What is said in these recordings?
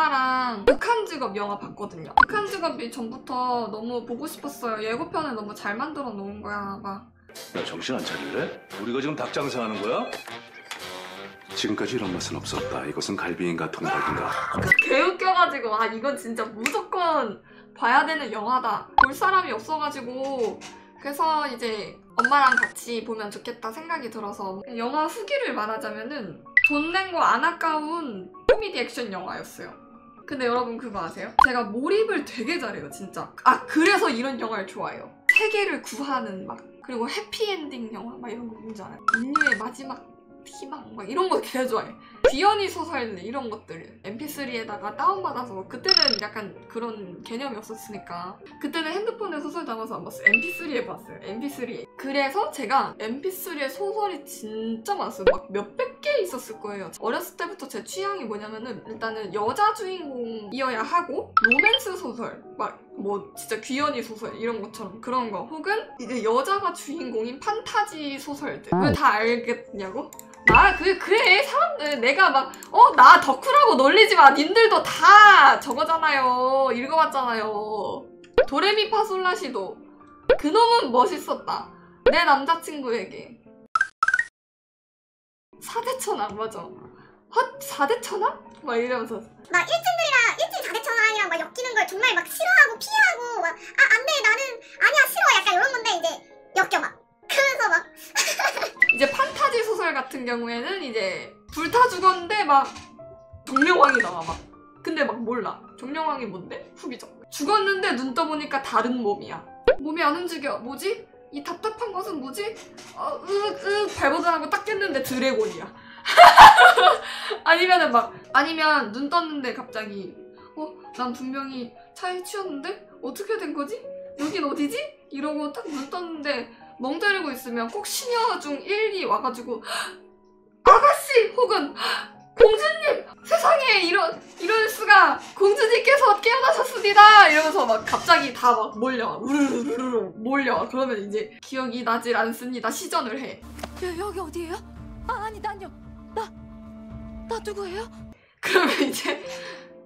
엄마랑 극한 직업 영화 봤거든요. 극한 직업이 전부터 너무 보고 싶었어요. 예고편을 너무 잘 만들어 놓은 거야, 막. 야 정신 안 차릴래? 우리가 지금 닭 장사 하는 거야? 지금까지 이런 맛은 없었다. 이것은 갈비인가 통닭인가? 개웃겨가지고 아 이건 진짜 무조건 봐야 되는 영화다 볼 사람이 없어가지고 그래서 이제 엄마랑 같이 보면 좋겠다 생각이 들어서 영화 후기를 말하자면은 돈 낸 거 안 아까운 코미디 액션 영화였어요 근데 여러분 그거 아세요? 제가 몰입을 되게 잘해요 진짜. 아 그래서 이런 영화를 좋아해요. 세계를 구하는 막 그리고 해피엔딩 영화 막 이런 거 뭔지 알아요? 인류의 마지막 희망 막 이런 거 되게 좋아해 비연이 소설 이런 것들 mp3에다가 다운받아서 그때는 약간 그런 개념이 없었으니까. 그때는 핸드폰에 소설 담아서 안 봤어요. mp3에 봤어요. mp3에. 그래서 제가 mp3에 소설이 진짜 많았어요. 막 몇백 개 있었을 거예요 어렸을 때부터 제 취향이 뭐냐면은 일단은 여자 주인공이어야 하고 로맨스 소설 막 뭐 진짜 귀연이 소설 이런 것처럼 그런 거 혹은 이제 여자가 주인공인 판타지 소설들 왜 다 알겠냐고? 아, 그, 그래. 사람들, 내가 막, 어, 나 덕후라고 놀리지 마. 님들도 다 저거잖아요. 읽어봤잖아요. 도레미파솔라시도. 그놈은 멋있었다. 내 남자친구에게. 사대천왕, 맞아. 헛, 사대천왕? 막 이러면서. 막 일진들이랑 일진 자대천왕이랑 막 엮이는 걸 정말 막 싫어하고 피하고 막 아 안돼 나는 아니야 싫어 약간 이런 건데 이제 엮여 막 그러면서 막 이제 판타지 소설 같은 경우에는 이제 불타 죽었는데 막 정령왕이 나와 막 근데 막 몰라 정령왕이 뭔데? 후비적 죽었는데 눈 떠보니까 다른 몸이야 몸이 안 움직여 뭐지? 이 답답한 것은 뭐지? 어, 으, 으, 발버둥하고 딱 깼는데 드래곤이야 아니면은 막 아니면 눈 떴는데 갑자기 어? 난 분명히 차에 치였는데? 어떻게 된 거지? 여긴 어디지? 이러고 딱 눈 떴는데 멍 때리고 있으면 꼭 시녀 중 1, 2 와가지고 아가씨 혹은 공주님 세상에 이런 이럴 수가 깨어나셨습니다! 이러면서 막 갑자기 다 막 몰려. 우르르르르 몰려. 그러면 이제 기억이 나질 않습니다. 시전을 해. 여, 여기 어디예요? 아, 아니 난요. 나, 나 누구예요? 그러면 이제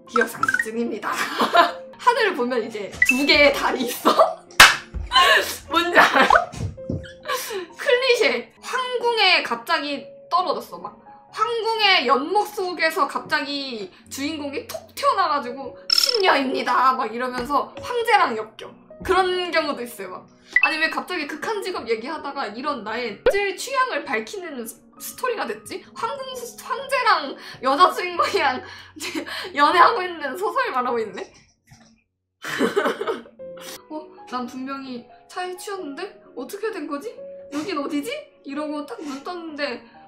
기억상실증입니다. 하늘을 보면 이제 두 개의 달이 있어? 뭔지 알아? 클리셰. 황궁에 갑자기 떨어졌어 막. 황궁의 연목 속에서 갑자기 주인공이 톡 튀어나와가지고 신녀입니다 막 이러면서 황제랑 엮여 그런 경우도 있어요 막 아니 왜 갑자기 극한 직업 얘기하다가 이런 나의 질 취향을 밝히는 스- 스토리가 됐지? 수- 황제랑 여자 주인공이랑 연애하고 있는 소설 말하고 있네 어? 난 분명히 차에 치였는데? 어떻게 된 거지? 여긴 어디지? 이러고 딱 눈 떴는데